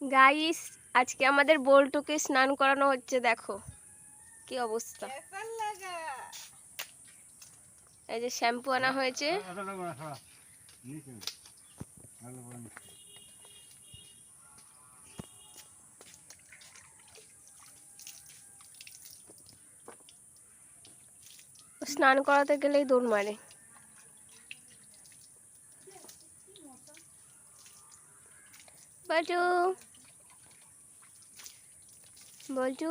Guys আজকে আমাদের বল্টুকে স্নান করানো হচ্ছে, দেখো। কি অবস্থা। এই যে শ্যাম্পু আনা হয়েছে। স্নান করাতে গেলেই দৌড় মারে। বল্টু বল্টু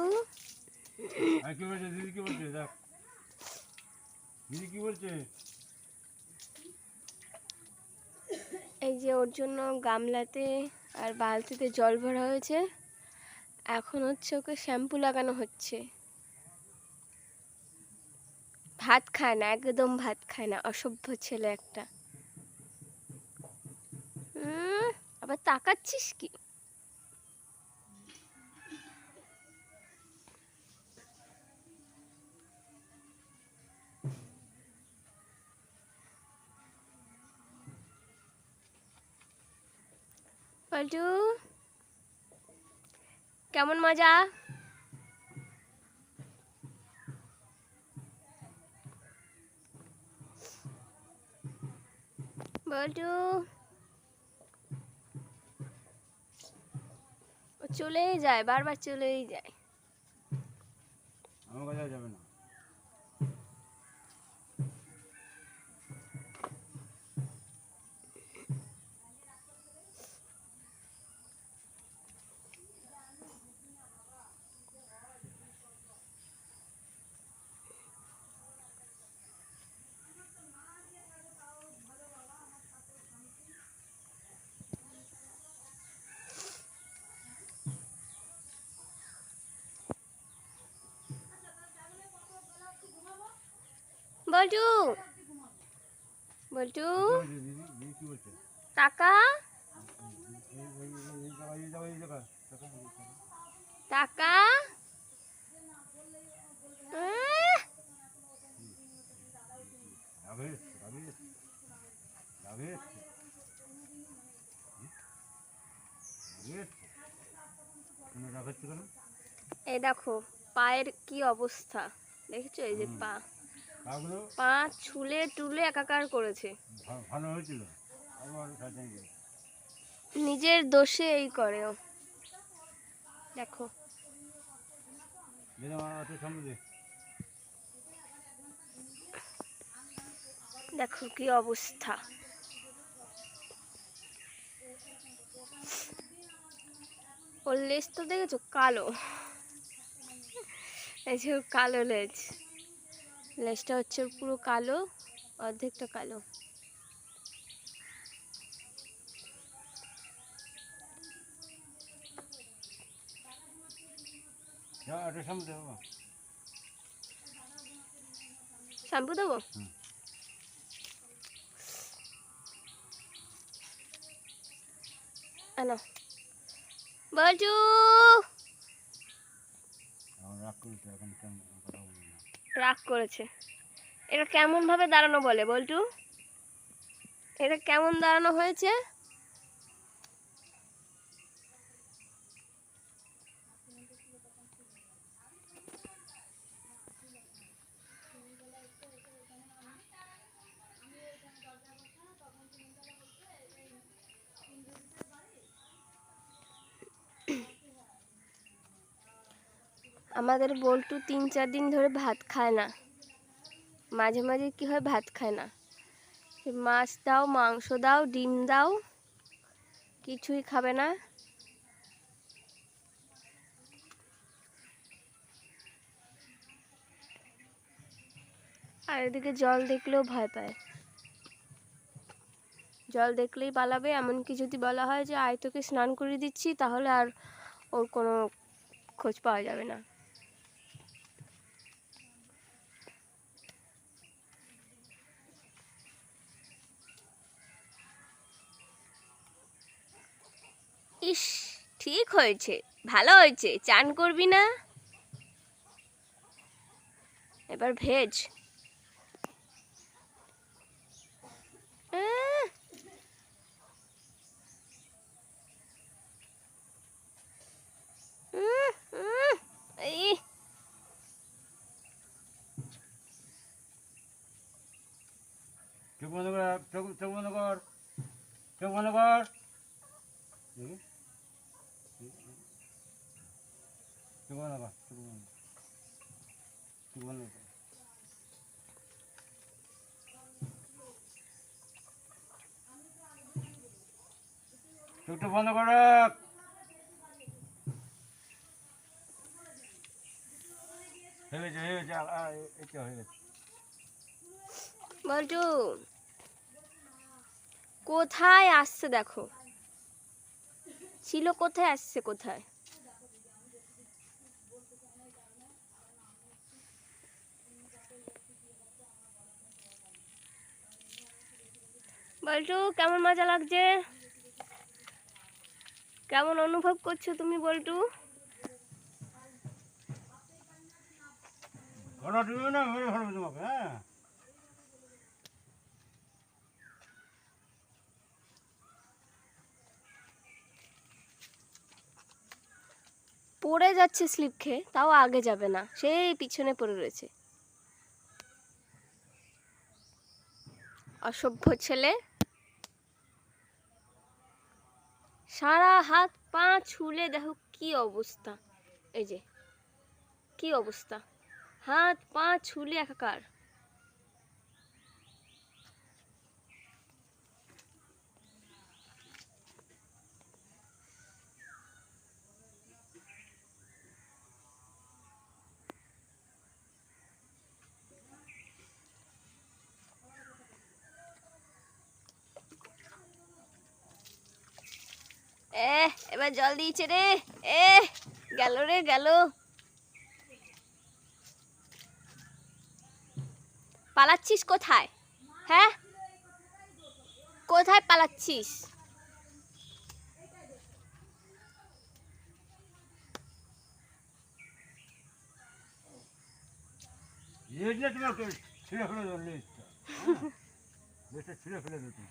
আর কি বলছে? দিদি কি বলছে? দেখ দিদি কি বলছে? এই যে ওর জন্য গামলাতে আর বালতিতে জল ভরা হয়েছে। এখন হচ্ছে ওকে শ্যাম্পু লাগানো হচ্ছে। ভাত খায় না একদম ভাত খায় না। অসভ্য ছেলে একটা। আবার তাকাচ্ছিস কি? পল্টু। কেমন মজা? বল্টু। চলেই যায় বারবার চলেই যায়। আমার কাছে যাবে না বল্টু বল্টু কি বলছে দিদি দিদি কি বলছে টাকা এই এই এই জায়গা এই জায়গা এই জায়গা টাকা এই জায়গা। টাকা আহ, যাবে যাবে যাবে যাবে কেন দেখাচ্ছে কেন এই দেখো পায়ের কি অবস্থা? দেখেছ এই যে পা? পা ছুলে টুলে একাকার করেছে। ভালো হয়েছিল। নিজের দোষে এই করে ও। দেখো। দেখো কি অবস্থা। ওর লেজ তো দেখেছ? কালো। এই যে কালো লেজ। লেজটা হচ্ছে পুরো কালো অর্ধেকটা কালো। যা হাতে সামনে দে বাবা। শ্যাম্পু দেবো। আনো। বলছু এখন কথা রাগ করেছে। এটা কেমনভাবে দাঁড়ানো বলে বল্টু? এটা কেমন দাঁড়ানো হয়েছে? আমাদের বল্টু তিন, চার দিন ধরে ভাত খায় না। মাঝে মাঝে কি হয়, ভাত খায় না। মাছ দাও, মাংস দাও, ডিম দাও, কিছুই খাবে না। আর এদিকে জল দেখলেও ভয় পায়। জল দেখলেই পালাবে। এমনকি যদি বলা হয় যে, আয়, তোকে স্নান করিয়ে দিচ্ছি, তাহলে আর ওর কোনো খোঁজ পাওয়া যাবে না। ইস, ঠিক হয়েছে, ভালো হয়েছে, চান করবি না? এবার ভেজ। চোখ বন্ধ কর, চোখ বন্ধ কর, চোখ বন্ধ কর। চোখটা বন্ধ কর। বল্টু কোথায় আসছে দেখো? ছিল কোথায় আসছে কোথায়? বল্টু কেমন মজা লাগছে? কেমন অনুভব করছ তুমি বল্টু? হ্যাঁ। পড়ে যাচ্ছে স্লিপ খেয়ে তাও আগে যাবে না সেই পিছনে পড়ে রয়েছে। অসভ্য ছেলে সারা হাত পা ছুলে দেখো কি অবস্থা। এই যে, কি অবস্থা? হাত পা ছুলে একাকার। এবার জল দিয়েছে রে। এ গেল রে, গেল। পালাচ্ছিস কোথায়? হ্যাঁ? কোথায় পালাচ্ছিস? ছিঁড়ে ফেলে হ্যাঁ? ছিঁড়ে ফেলে দেবো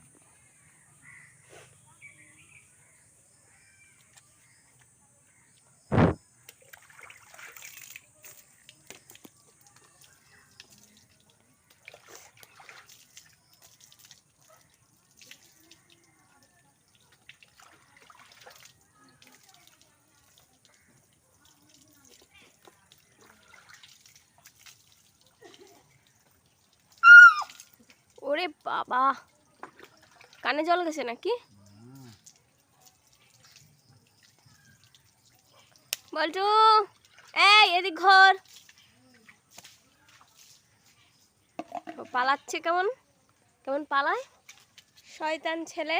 ওরে বাবা। কানে জল গেছে নাকি। বল্টু, এই এদিক ঘর। পালাচ্ছে কেমন? কেমন পালায়? শয়তান ছেলে,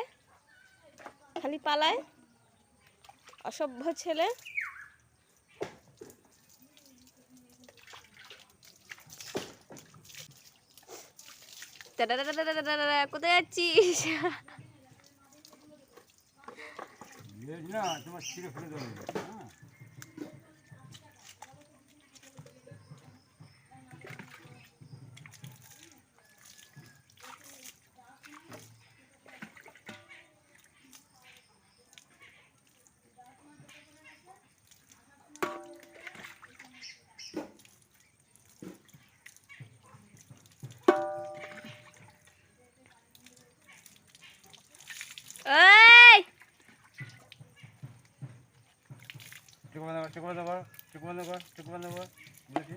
খালি পালায়। অসভ্য ছেলে। কোথায় যাচ্ছিস না তোমার ছিঁড়ে ফেলে দেবো এই! চোখ বন্ধ কর চোখ বন্ধ কর চোখ বন্ধ কর চোখ বন্ধ কর বলেছি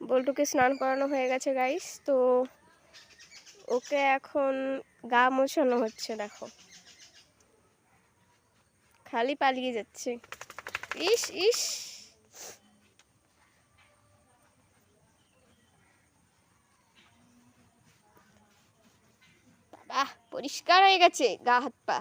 বল্টুকে স্নান করানো হয়ে গেছে গাইস তো ওকে এখন গা মোছানো হচ্ছে, দেখো। খালি পালিয়ে যাচ্ছে। ইস ইস। পরিষ্কার হয়ে গেছে গা, হাত পা।